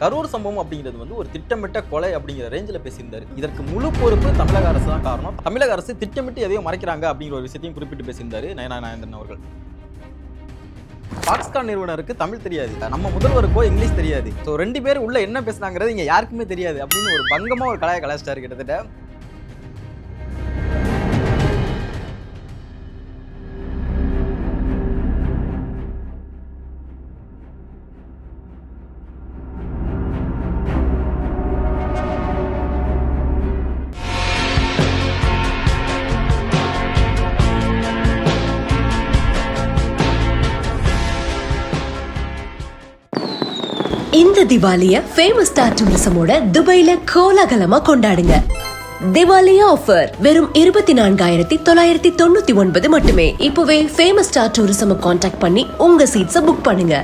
கரூர் சம்பவம் அப்படிங்கிறது வந்து ஒரு திட்டமிட்ட கொலை அப்படிங்கிற ரேஞ்சில் பேசியிருந்தாரு. இதற்கு முழு பொறுப்பு தமிழக அரசு தான் காரணம். தமிழக அரசு திட்டமிட்டு எதையோ மறைக்கிறாங்க அப்படிங்கிற ஒரு விஷயத்தையும் குறிப்பிட்டு பேசியிருந்தாரு நயனா நாயந்திரன் அவர்கள். பாக்ஸ்கான் நிறுவனருக்கு தமிழ் தெரியாது. நம்ம முதல்வருக்கோ இங்கிலீஷ் தெரியாது. ஸோ ரெண்டு பேர் உள்ள என்ன பேசுனாங்கிறது இங்க யாருக்குமே தெரியாது அப்படின்னு ஒரு பங்கமாக ஒரு கலாய கலாச்சிட்டாரு கிட்டத்தட்ட இந்த திவாலிய ஃபேமஸ் ஸ்டார் டூரிசமோட துபாயில கோலாகலமா கொண்டாடுங்க. திவாலி ஆஃபர் வெறும் இருபத்தி நான்காயிரத்தி தொள்ளாயிரத்தி தொண்ணூத்தி ஒன்பது மட்டுமே. இப்பவே ஃபேமஸ் ஸ்டார் டூரிசம் காண்டாக்ட் பண்ணி உங்க சீட்ஸை புக் பண்ணுங்க.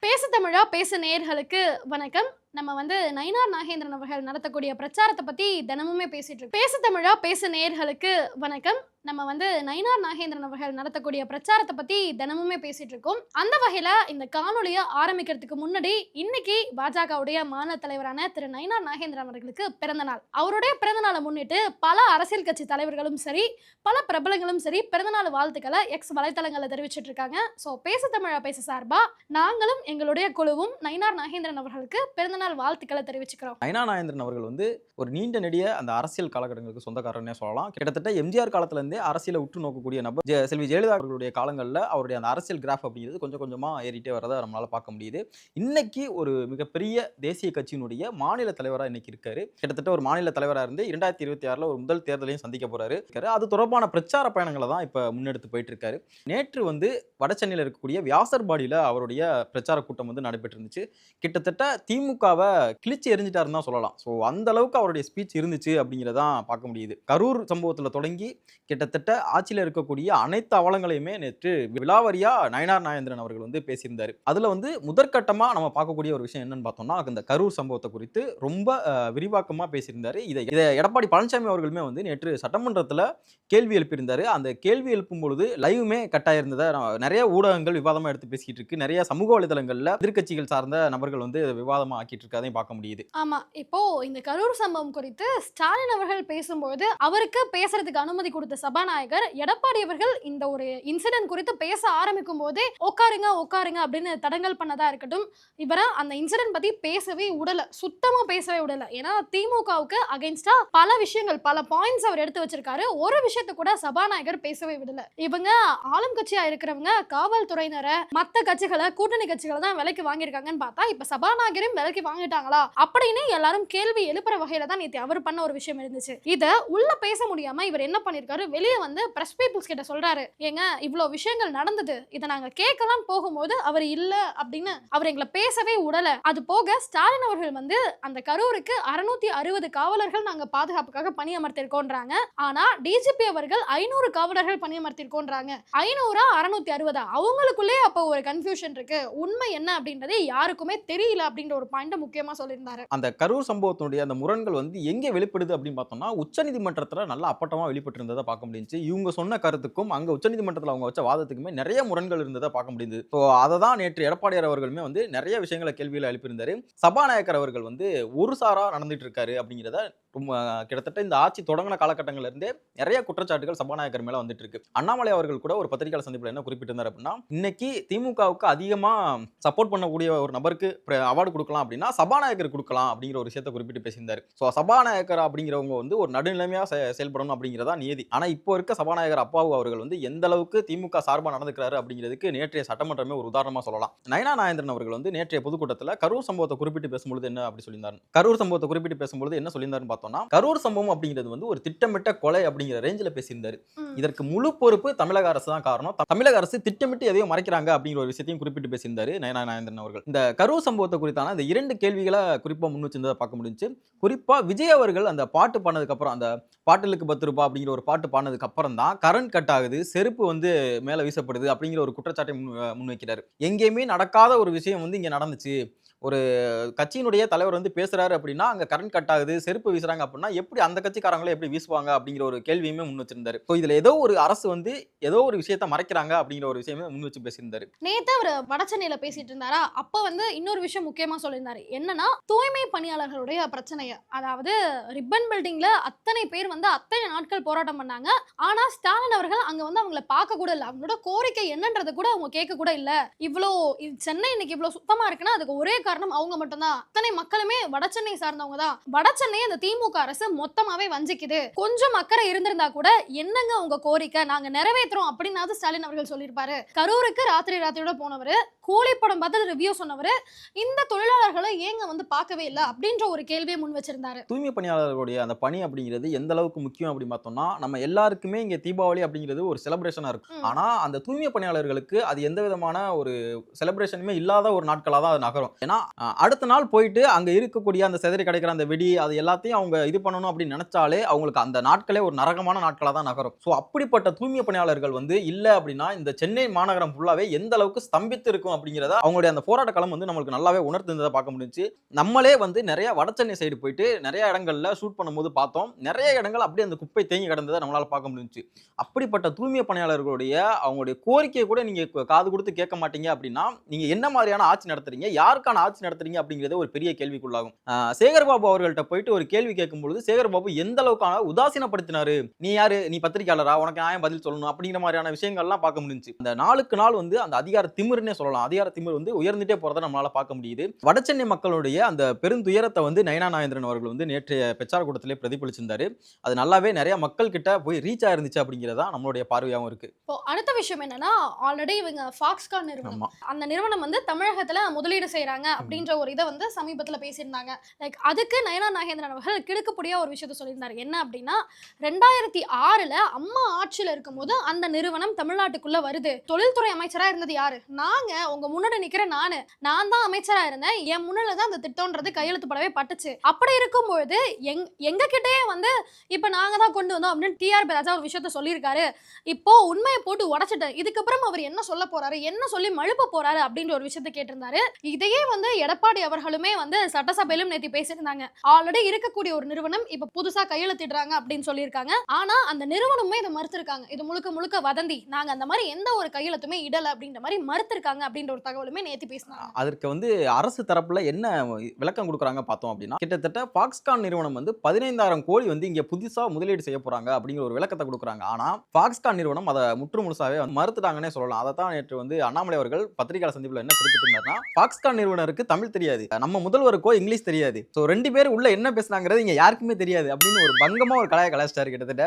பேசு தமிழா பேசு நேர்களுக்கு வணக்கம். நம்ம வந்து நயினார் நாகேந்திரன் அவர்கள் நடத்தக்கூடிய பிரச்சாரத்தை பத்தி தினமுமே பேசிட்டு இருக்கோம். பேச தமிழா பேச நேர்களுக்கு வணக்கம். நம்ம வந்து நயினார் நாகேந்திரன் அவர்கள் நடத்தக்கூடிய பிரச்சாரத்தை பத்தி தினமுமே பேசிட்டு இருக்கோம். அந்த வகையில இந்த காணொலியை ஆரம்பிக்கிறதுக்கு முன்னாடி இன்னைக்கு பாஜகவுடைய மாநில தலைவரான திரு நயினார் நாகேந்திரன் அவர்களுக்கு பிறந்த நாள். அவருடைய பிறந்த நாளை முன்னிட்டு பல அரசியல் கட்சி தலைவர்களும் சரி பல பிரபலங்களும் சரி பிறந்தநாள் வாழ்த்துக்களை எக்ஸ் வலைத்தளங்களில் தெரிவிச்சிட்டு இருக்காங்க. ஸோ பேச தமிழா பேச சார்பா நாங்களும் எங்களுடைய குழுவும் நயினார் நாகேந்திரன் அவர்களுக்கு பிறந்தநாள் வாழ்த்துக்களை தெரிவிச்சுக்கிறோம். நயனா நாயந்திரன் அவர்கள் வந்து ஒரு நீண்ட நெடிய அந்த அரசியல் காலகட்டங்களுக்கு சொந்தக்காரனே சொல்லலாம். கிட்டத்தட்ட எம்ஜிஆர் காலத்திலேருந்தே அரசியலை உற்று நோக்கக்கூடிய நபர் செல்வி ஜெயலலிதா அவர்களுடைய காலங்களில் அவருடைய அந்த அரசியல் கிராஃப் அப்படிங்கிறது கொஞ்சம் கொஞ்சமாக ஏறிட்டே வரதை நம்மளால் பார்க்க முடியுது. இன்னைக்கு ஒரு மிகப்பெரிய தேசிய கட்சியினுடைய மாநில தலைவராக இன்னைக்கு இருக்காரு. கிட்டத்தட்ட ஒரு மாநில தலைவராக இருந்து இரண்டாயிரத்தி இருபத்தி ஆறில் ஒரு முதல் தேர்தலையும் சந்திக்க போறாரு. இருக்காரு. அது தொடர்பான பிரச்சார பயணங்களை தான் இப்போ முன்னெடுத்து போயிட்டு இருக்காரு நேற்று வந்து வடசென்னையில் இருக்கக்கூடிய வியாசர்பாடியில் அவருடைய பிரச்சார கூட்டம் வந்து நடைபெற்றிருந்துச்சு. கிட்டத்தட்ட திமுக திமுகவை கிழிச்சு எரிஞ்சிட்டாருன்னு தான் சொல்லலாம். ஸோ அந்த அளவுக்கு அவருடைய ஸ்பீச் இருந்துச்சு அப்படிங்கிறதான் பார்க்க முடியுது. கரூர் சம்பவத்தில் தொடங்கி கிட்டத்தட்ட ஆட்சியில் இருக்கக்கூடிய அனைத்து அவலங்களையுமே நேற்று விழாவரியா நயனார் நாயந்திரன் அவர்கள் வந்து பேசியிருந்தார். அதில் வந்து முதற்கட்டமாக நம்ம பார்க்கக்கூடிய ஒரு விஷயம் என்னன்னு பார்த்தோம்னா இந்த கரூர் சம்பவத்தை குறித்து ரொம்ப விரிவாக்கமாக பேசியிருந்தார். இதை இதை எடப்பாடி பழனிசாமி அவர்களுமே வந்து நேற்று சட்டமன்றத்தில் கேள்வி எழுப்பியிருந்தார். அந்த கேள்வி எழுப்பும் பொழுது லைவுமே கட்டாயிருந்ததை நான் நிறைய ஊடகங்கள் விவாதமாக எடுத்து பேசிக்கிட்டு இருக்கு. நிறைய சமூக வலைதளங்களில் எதிர்க்கட்சிகள் சார்ந்த நபர்கள் வந்து விவாதமாக ஆக்கிட்டு இருக்கதையும் பார்க்க முடியுது. ஆமா இப்போ இந்த கரூர் சம்பவம் குறித்து ஸ்டாலின் அவர்கள் பேசும்போது அவருக்கு பேசுறதுக்கு அனுமதி கொடுத்த சபாநாயகர் எடப்பாடி அவர்கள் இந்த ஒரு இன்சிடென்ட் குறித்து பேச ஆரம்பிக்கும் போதே உட்காருங்க உட்காருங்க அப்படின்னு தடங்கல் பண்ணதா இருக்கட்டும் இவரை அந்த இன்சிடென்ட் பத்தி பேசவே விடல சுத்தமா பேசவே விடல. ஏன்னா திமுகவுக்கு அகைன்ஸ்டா பல விஷயங்கள் பல பாயிண்ட்ஸ் அவர் எடுத்து வச்சிருக்காரு. ஒரு விஷயத்த கூட சபாநாயகர் பேசவே விடல. இவங்க ஆளும் கட்சியா இருக்கிறவங்க காவல்துறையினரை மத்த கட்சிகளை கூட்டணி கட்சிகளை தான் விலைக்கு வாங்கியிருக்காங்கன்னு பார்த்தா இப்ப சபாநாயகரும் விலைக்கு வாங்கிட்டாங்களா? அப்படின்னு எல்லாரும் கேள்வி எழுப்புற வகையில தான் நேற்று அவர் பண்ண ஒரு விஷயம் இருந்துச்சு. இத உள்ள பேச முடியாம இவர் என்ன பண்ணிருக்காரு? வெளியே வந்து பிரஸ் பீப்புள்ஸ் கிட்ட சொல்றாரு. ஏங்க இவ்வளோ விஷயங்கள் நடந்தது. இதை நாங்க கேட்கலாம் போகும்போது அவர் இல்ல அப்படின்னு அவர் எங்களை பேசவே உடல. அது போக ஸ்டாலின் அவர்கள் வந்து அந்த கரூருக்கு அறுநூத்தி அறுபது காவலர்கள் நாங்க பாதுகாப்புக்காக பணியமர்த்திருக்கோன்றாங்க. ஆனா டிஜிபி அவர்கள் ஐநூறு காவலர்கள் பணியமர்த்திருக்கோன்றாங்க. ஐநூறா அறுநூத்தி அறுபதா? அவங்களுக்குள்ளே அப்போ ஒரு கன்ஃபியூஷன் இருக்கு. உண்மை என்ன அப்படின்றதே யாருக்குமே தெரியல அப்படின்ற ஒரு பாயிண்ட் முக்கியமா சொல்லியிருந்தாரு. அந்த கரூர் சம்பவத்தினுடைய அந்த முரண்கள் வந்து எங்கே வெளிப்படுது அப்படின்னு பார்த்தோம்னா உச்சநீதிமன்றத்தில் நல்லா அப்பட்டமாக வெளிப்பட்டு இருந்ததை பார்க்க முடிஞ்சுச்சு. இவங்க சொன்ன கருத்துக்கும் அங்கே உச்சநீதிமன்றத்தில் அவங்க வச்ச வாதத்துக்குமே நிறைய முரண்கள் இருந்ததை பார்க்க முடியுது ஸோ அதை தான் நேற்று எடப்பாடியார் அவர்களுமே வந்து நிறைய விஷயங்களை கேள்வியில் எழுப்பியிருந்தாரு. சபாநாயகர் அவர்கள் வந்து ஒரு சாரா நடந்துட்டு இருக்காரு அப்படிங்கிறத ரொம்ப கிட்டத்தட்ட இந்த ஆட்சி தொடங்கின காலகட்டங்கள்ல இருந்தே நிறைய குற்றச்சாட்டுகள் சபாநாயகர் மேல வந்துட்டு இருக்கு. அண்ணாமலை அவர்கள் கூட ஒரு பத்திரிகையாளர் சந்திப்பில் என்ன குறிப்பிட்டிருந்தார் அப்படின்னா இன்னைக்கு திமுகவுக்கு அதிகமாக சப்போர்ட் பண்ணக்கூடிய ஒரு நபருக்கு அவார்டு கொடுக்கலாம் அப்படின்னா சபாநாயகர் கொடுக்கலாம் அப்படிங்கிற ஒரு விஷயத்தை குறிப்பிட்டு பேசியிருந்தாரு. ஸோ சபாநாயகர் அப்படிங்கிறவங்க வந்து ஒரு நடுநிலைமையா செ- செயல்படணும் அப்படிங்கிறதா நியதி. ஆனா இப்போ இருக்க சபாநாயகர் அப்பாவு அவர்கள் வந்து எந்த அளவுக்கு திமுக சார்பா நடந்துக்கிறாரு அப்படிங்கிறதுக்கு நேற்றைய சட்டமன்றமே ஒரு உதாரணமா சொல்லலாம். நயனா நாயந்திரன் அவர்கள் வந்து நேற்றைய பொதுக்கூட்டத்தில் கரூர் சம்பவத்தை குறிப்பிட்டு பேசும்பொழுது என்ன அப்படி சொல்லியிருந்தார்? கரூர் சம்பவத்தை குறிப்பிட்டு பேசும்பொழுது என்ன சொல்லியிருந்தாருன்னு பார்த்தோம்னா கரூர் சம்பவம் அப்படிங்கிறது வந்து ஒரு திட்டமிட்ட கொலை அப்படிங்கிற ரேஞ்சில் பேசியிருந்தாரு. இதற்கு முழு பொறுப்பு தமிழக அரசு தான் காரணம். தமிழக அரசு திட்டமிட்டு எதையோ மறைக்கிறாங்க அப்படிங்கிற ஒரு விஷயத்தையும் குறிப்பிட்டு பேசியிருந்தாரு நயனா நாயந்திரன் அவர்கள். இந்த கரூர் சம்பவத்தை குறித்தான இந்த இரண்டு கேள்விகளை குறிப்பா முன் வச்சிருந்ததை பார்க்க முடிஞ்சுச்சு. குறிப்பா விஜய் அவர்கள் அந்த பாட்டு பாடினதுக்கு அப்புறம் அந்த பாட்டிலுக்கு பத்து ரூபா அப்படிங்கிற ஒரு பாட்டு பாடினதுக்கு அப்புறம் தான் கரண்ட் கட் ஆகுது செருப்பு வந்து மேலே வீசப்படுது அப்படிங்கிற ஒரு குற்றச்சாட்டை முன் முன்வைக்கிறார் எங்கேயுமே நடக்காத ஒரு விஷயம் வந்து இங்க நடந்துச்சு. ஒரு கட்சியினுடைய தலைவர் வந்து பேசுறாரு அப்படின்னா அங்க கரண்ட் கட் ஆகுது செருப்பு வீசுறாங்க அப்படின்னா எப்படி அந்த கட்சிக்காரங்களும் எப்படி வீசுவாங்க அப்படிங்கிற ஒரு கேள்வியுமே முன் வச்சிருந்தாரு. ஸோ இதுல ஏதோ ஒரு அரசு வந்து ஏதோ ஒரு விஷயத்த மறைக்கிறாங்க அப்படிங்கிற ஒரு விஷயமே முன் வச்சு பேசியிருந்தாரு. நேத்து அவர் வடச்சென்னையில பேசிட்டு இருந்தாரா? அப்ப வந்து இன்னொரு விஷயம் முக்கியமா சொல்லியிருந்தாரு. என்னன்னா தூய்மை பணியாளர்களுடைய பிரச்சனைய அதாவது ரிப்பன் பில்டிங்ல அத்தனை பேர் வந்து அத்தனை நாட்கள் போராட்டம் பண்ணாங்க. ஆனா ஸ்டாலின் அவர்கள் அங்க வந்து அவங்கள பார்க்க கூட இல்லை. அவங்களோட கோரிக்கை என்னன்றது கூட அவங்க கேட்க கூட இல்ல. இவ்வளோ இது சென்னை இன்னைக்கு இவ்வளவு சுத்தமா இருக்குன்னா அதுக்கு ஒரே காரணம் காரணம் அவங்க மட்டும்தான். அத்தனை மக்களுமே வடசென்னை சார்ந்தவங்க தான் வடசென்னையை அந்த திமுக அரசு மொத்தமாவே வஞ்சிக்குது. கொஞ்சம் அக்கறை இருந்திருந்தா கூட என்னங்க உங்க கோரிக்கை? நாங்க நிறைவேற்றுறோம் அப்படின்னாவது ஸ்டாலின் அவர்கள் சொல்லியிருப்பாரு. கரூருக்கு ராத்திரி ராத்திரியோட போனவர் கூலிப்படம் பார்த்து ரிவ்யூ சொன்னவர் இந்த தொழிலாளர்களை ஏங்க வந்து பார்க்கவே இல்லை? அப்படின்ற ஒரு கேள்வியை முன் வச்சிருந்தாரு. தூய்மை பணியாளர்களுடைய அந்த பணி அப்படிங்கிறது எந்த அளவுக்கு முக்கியம் அப்படின்னு பார்த்தோம்னா நம்ம எல்லாருக்குமே இங்க தீபாவளி அப்படிங்கிறது ஒரு செலிப்ரேஷனா இருக்கும். ம். ஆனா அந்த தூய்மை பணியாளர்களுக்கு அது எந்த விதமான ஒரு செலிப்ரேஷனுமே இல்லாத ஒரு நாட்களா தான் அது நகரும். ஏன்னா அடுத்த நாள் போயிட்டு அங்க இருக்கக்கூடிய அந்த செதறி கிடைக்கிற அந்த வெடி அது எல்லாத்தையும் அவங்க இது பண்ணணும் அப்படின்னு நினைச்சாலே அவங்களுக்கு அந்த நாட்களே ஒரு நரகமான நாட்களா தான் நகரும். ஸோ அப்படிப்பட்ட தூய்மை பணியாளர்கள் வந்து இல்ல அப்படின்னா இந்த சென்னை மாநகரம் ஃபுல்லாவே எந்த அளவுக்கு ஸ்தம்பித்து இருக்கும் அப்படிங்கிறத அவங்களுடைய அந்த போராட்ட களம் வந்து நம்மளுக்கு நல்லாவே உணர்த்திருந்ததை பார்க்க முடிஞ்சுச்சு. நம்மளே வந்து நிறைய வடசென்னை சைடு போயிட்டு நிறைய இடங்கள்ல ஷூட் பண்ணும்போது பார்த்தோம். நிறைய இடங்கள் அப்படியே அந்த குப்பை தேங்கி கிடந்ததை நம்மளால் பார்க்க முடிஞ்சுச்சு. அப்படிப்பட்ட தூய்மை பணியாளர்களுடைய அவங்களுடைய கோரிக்கையை கூட நீங்கள் காது கொடுத்து கேட்க மாட்டீங்க அப்படின்னா நீங்கள் என்ன மாதிரியான ஆட்சி நடத்துறீங்க? யாருக்கான ஆட்சி நடத்துறீங்க அப்படிங்கிறதே ஒரு பெரிய கேள்விக்குள்ளாகும். சேகர்பாபு அவர்கள்ட்ட போயிட்டு ஒரு கேள்வி கேட்கும்பொழுது சேகர்பாபு எந்த அளவுக்கான உதாசீனப்படுத்தினாரு? நீ யாரு? நீ பத்திரிகையாளரா உனக்கு நியாயம் பதில் சொல்லணும். அப்படிங்கிற மாதிரியான விஷயங்கள்லாம் பார்க்க முடிஞ்சு அந்த நாளுக்கு நாள் வந்து அந்த அதிகார திமிருன்னே சொல்லலாம். அதிகார திமிர் வந்து உயர்ந்துட்டே போறதை நம்மளால பார்க்க முடியுது. வடசென்னை மக்களுடைய அந்த பெருந்துயரத்தை வந்து நயனா நாயந்திரன் அவர்கள் வந்து நேற்றைய பிரச்சார கூட்டத்திலே பிரதிபலிச்சிருந்தாரு. அது நல்லாவே நிறைய மக்கள் கிட்ட போய் ரீச் ஆயிருந்துச்சு அப்படிங்கிறதா நம்மளுடைய பார்வையாகவும் இருக்கு. இப்போ அடுத்த விஷயம் என்னன்னா ஆல்ரெடி இவங்க ஃபாக்ஸ்கான் நிறுவனம். அந்த நிறுவனம் வந்து தமிழகத்துல முதலீடு செய்றாங்க அப்படின்ற ஒரு இதை வந்து சமீபத்துல பேசியிருந்தாங்க. லைக் அதுக்கு நயனா நாகேந்திரன் அவர்கள் கிடுக்குப்படியா ஒரு விஷயத்த சொல்லியிருந்தாரு. என்ன அப்படின்னா ரெண்டாயிரத்தி ஆறுல அம்மா ஆட்சியில இருக்கும்போது அந்த நிறுவனம் தமிழ்நாட்டுக்குள்ள வருது. தொழில்துறை அமைச்சரா இருந்தது யாரு? நாங்க உங்க முன்னாடி நிக்கிற நானு நான் தான் அமைச்சரா இருந்தேன். என் முன்னில தான் அந்த திட்டம்ன்றது கையெழுத்து படவே பட்டுச்சு. அப்படி இருக்கும்பொழுது எங் எங்க கிட்டயே வந்து இப்ப நாங்க தான் கொண்டு வந்தோம் அப்படின்னு டிஆர்பி ராஜா ஒரு விஷயத்த சொல்லியிருக்காரு. இப்போ உண்மையை போட்டு உடைச்சிட்டேன். இதுக்கப்புறம் அவர் என்ன சொல்ல போறாரு என்ன சொல்லி மழுப்ப போறாரு அப்படின்ற ஒரு விஷயத்த கேட்டிருந்தாரு. இதையே வந்து எடப்பாடி அவர்களுமே வந்து சட்டசபையிலும் நேற்று பேசியிருந்தாங்க. ஆல்ரெடி இருக்கக்கூடிய ஒரு நிறுவனம் இப்ப புதுசா கையெழுத்திடுறாங்க அப்படின்னு சொல்லியிருக்காங்க. ஆனா அந்த நிறுவனமே இதை மறுத்திருக்காங்க. இது முழுக்க முழுக்க வதந்தி. நாங்க அந்த மாதிரி எந்த ஒரு கையெழுத்துமே இடல அப்படின்ற மாதிரி மறுத்திருக்காங்க அப்படின்ற ஒரு தகவலுமே நேற்று பேசினாங்க. அதற்கு வந்து அரசு தரப்புல என்ன விளக்கம் கொடுக்குறாங்க பார்த்தோம் அப்படின்னா கிட்டத்தட்ட ஃபாக்ஸ்கான் நிறுவனம் வந்து பதினைந்தாயிரம் கோடி வந்து இங்க புதுசா முதலீடு செய்ய போறாங்க அப்படிங்கிற ஒரு விளக்கத்தை கொடுக்குறாங்க. ஆனா ஃபாக்ஸ்கான் நிறுவனம் அதை முற்று முழுசாவே வந்து மறுத்துட்டாங்கன்னே சொல்லலாம். அதை தான் நேற்று வந்து அண்ணாமலை அவர்கள் பத்திரிகையாளர் சந்திப்பில் என்ன குறிப்பிட்டிருந்தாருன்னா ஃபாக்ஸ்கான் நிறுவனருக்கு தமிழ் தெரியாது. நம்ம முதல்வருக்கோ இங்கிலீஷ் தெரியாது. ஸோ ரெண்டு பேர் உள்ள என்ன பேசுனாங்கிறது இங்க யாருக்குமே தெரியாது அப்படின்னு ஒரு பங்கமா ஒரு கலாய கலாச்சிட்டாரு கிட்டத்தட்ட.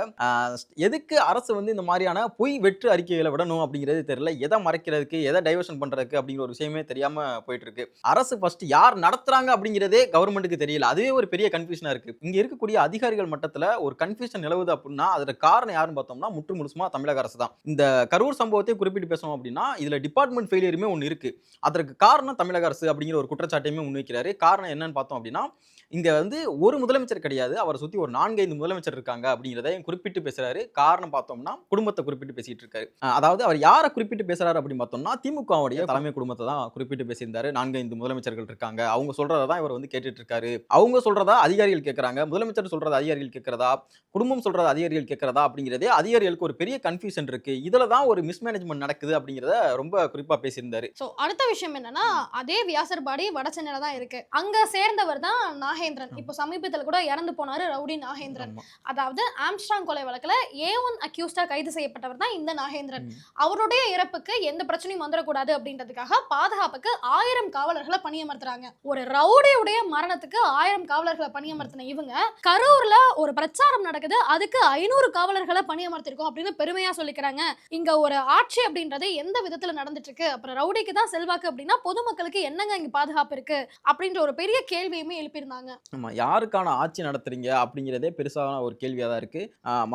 எதுக்கு அரசு வந்து இந்த மாதிரியான பொய் வெற்று அறிக்கைகளை விடணும் அப்படிங்கிறது தெரியல. எதை மறைக்கிறதுக்கு எதை டைவர்ஷன் பண்றதுக்கு அப்படிங்கிற ஒரு விஷயமே தெரியாம போயிட்டு இருக்கு அரசு ஃபர்ஸ்ட் யார் நடத்துறாங்க அப்படிங்கிறதே கவர்மெண்ட்டுக்கு தெரியல. அதுவே ஒரு பெரிய கன்ஃபியூஷனா இருக்கு. இங்க இருக்கக்கூடிய அதிகாரிகள் மட்டத்துல ஒரு கன்ஃபியூஷன் நிலவுது அப்படின்னா அதோட காரணம் யாருன்னு பார்த்தோம்னா முற்று முழுசுமா தமிழக அரசு தான். இந்த கரூர் சம்பவத்தை குறிப்பிட்டு பேசணும் அப்படின்னா இதுல டிபார்ட்மெண்ட் ஃபெயிலியருமே ஒன்று இருக்கு. அதற்கு காரணம் தமிழக அரசு அப்படிங்கிற ஒரு குற்றச்சாட்டையுமே முன்வைக்கிறாரு. காரணம் என்னன்னு பார்த்தோம் அப்படின்னா இங்க வந்து ஒரு முதலமைச்சர் கிடையாது. அவரை சுத்தி ஒரு நான்கைந்து முதலமைச்சர் இருக்காங்க அப்படிங்கிறதையும் குறிப்பிட்டு பேசுறாரு. காரணம் பார்த்தோம்னா குடும்பத்தை குறிப்பிட்டு பேசிட்டு இருக்காரு. அதாவது அவர் யாரை குறிப்பிட்டு பேசுறாரு அப்படின்னு பார்த்தோம்னா திமுகவுடைய தலைமை குடும்பத்தை தான் குறிப்பிட்டு பேசியிருந்தாரு. நான்கைந்து முதலமைச்சர்கள் இருக்காங்க. அவங்க சொல்றதை தான் இவர் வந்து கேட்டுட்டு இருக்காரு. அவங்க சொல்றதா அதிகாரிகள் கேட்கறாங்க. முதலமைச்சர் சொல்றத அதிகாரிகள் கேட்கறதா? குடும்பம் சொல்றத அதிகாரிகள் கேட்கறதா? அப்படிங்கிறதே அதிகாரிகளுக்கு ஒரு பெரிய கன்ஃபியூஷன் இருக்கு. இதுல தான் ஒரு மிஸ்மேனேஜ்மெண்ட் நடக்குது அப்படிங்கிறத ரொம்ப குறிப்பா பேசியிருந்தாரு. சோ அடுத்த விஷயம் என்னன்னா அதே வியாசர்பாடி வட சென்னையில தான் இருக்கு. அங்க சேர்ந்தவர் தான் நாகேந்திரன். இப்போ சமீபத்துல கூட இறந்து போனாரு ரவுடி நாகேந்திரன். அதாவது ஆம்ஸ்ட்ராங் கொலை வழக்குல ஏ ஒன் அக்யூஸ்டா கைது செய்யப்பட்டவர் தான் இந்த நாகேந்திரன். அவருடைய இறப்புக்கு எந்த பிரச்சனையும் வந்துடக்கூடாது பண்றதுக்காக பாதுகாப்புக்கு ஆயிரம் காவலர்களை பணியமர்த்துறாங்க. ஒரு ரவுடியுடைய மரணத்துக்கு ஆயிரம் காவலர்களை பணியமர்த்தின இவங்க கரூர்ல ஒரு பிரச்சாரம் நடக்குது. அதுக்கு ஐநூறு காவலர்களை பணியமர்த்திருக்கோம் அப்படின்னு பெருமையா சொல்லிக்கிறாங்க. இங்க ஒரு ஆட்சி அப்படின்றது எந்த விதத்துல நடந்துட்டு இருக்கு அப்புறம் ரவுடிக்கு தான் செல்வாக்கு அப்படின்னா பொதுமக்களுக்கு என்னங்க இங்க பாதுகாப்பு இருக்கு? அப்படின்ற ஒரு பெரிய கேள்வியுமே எழுப்பியிருந்தாங்க. ஆமா யாருக்கான ஆட்சி நடத்துறீங்க அப்படிங்கிறதே பெருசான ஒரு கேள்வியாக தான் இருக்கு.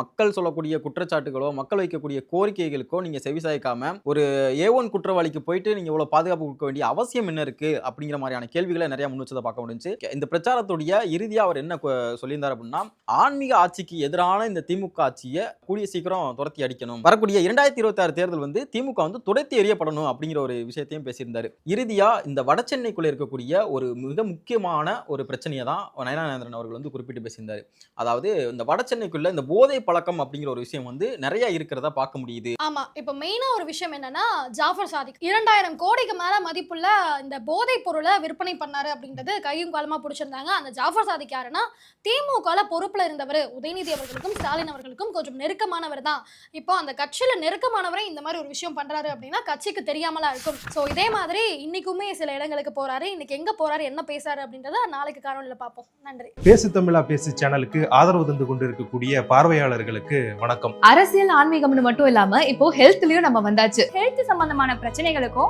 மக்கள் சொல்லக்கூடிய குற்றச்சாட்டுகளோ மக்கள் வைக்கக்கூடிய கோரிக்கைகளுக்கோ நீங்க செவிசாய்க்காம ஒரு ஏ ஒன் குற்றவாளிக்கு போயிட்டு நீங்கள் இவ்வளோ பாதுகாப்பு கொடுக்க வேண்டிய அவசியம் என்ன இருக்கு? அப்படிங்கிற மாதிரியான கேள்விகளை நிறைய முன் வச்சதை பார்க்க முடிஞ்சு இந்த பிரச்சாரத்துடைய இறுதியா அவர் என்ன சொல்லியிருந்தார் அப்படின்னா ஆன்மீக ஆட்சிக்கு எதிரான இந்த திமுக ஆட்சியை கூடிய சீக்கிரம் துரத்தி அடிக்கணும். வரக்கூடிய இரண்டாயிரத்தி இருபத்தி ஆறு தேர்தல் வந்து திமுக வந்து துடைத்து எறியப்படணும் அப்படிங்கிற ஒரு விஷயத்தையும் பேசியிருந்தார். இறுதியாக இந்த வட சென்னைக்குள்ளே இருக்கக்கூடிய ஒரு மிக முக்கியமான ஒரு பிரச்சனையை தான் நயனானேந்திரன் அவர்கள் வந்து குறிப்பிட்டு பேசியிருந்தார். அதாவது இந்த வட சென்னைக்குள்ள இந்த போதை பழக்கம் அப்படிங்கிற ஒரு விஷயம் வந்து நிறைய இருக்கிறதா பார்க்க முடியுது. ஆமா இப்போ மெயினா ஒரு விஷயம் என்னன்னா ஜாஃபர் சாதிக் இரண்டாயிரம் கோடிக்கு மேல மதிப்புள்ள இந்த போதைப் பொருளை விற்பனை பண்ணாரு அப்படின்றது கையும் காலமா பிடிச்சிருந்தாங்க. அந்த ஜாஃபர் சாதிக் யாருன்னா திமுகல பொறுப்புல இருந்தவர் உதயநிதி அவர்களுக்கும் ஸ்டாலின் அவர்களுக்கும் கொஞ்சம் நெருக்கமானவர் தான். இப்போ அந்த கட்சியில நெருக்கமானவரே இந்த மாதிரி ஒரு விஷயம் பண்றாரு அப்படின்னா கட்சிக்கு தெரியாமலா இருக்கும். சோ இதே மாதிரி இன்னைக்குமே சில இடங்களுக்கு போறாரு. இன்னைக்கு எங்க போறாரு என்ன பேசுறாரு அப்படின்றத நாளைக்கு காணொலியில பார்ப்போம். நன்றி. பேசு தமிழா பேசு சேனலுக்கு ஆதரவு தந்து கொண்டிருக்கக்கூடிய பார்வையாளர்களுக்கு வணக்கம். அரசியல் ஆன்மீகம்னு மட்டும் இல்லாம இப்போ ஹெல்த்லயும் நம்ம வந்தாச்சு. ஹெல்த் சம்பந்தமான பிரச்சனைகளுக்கும்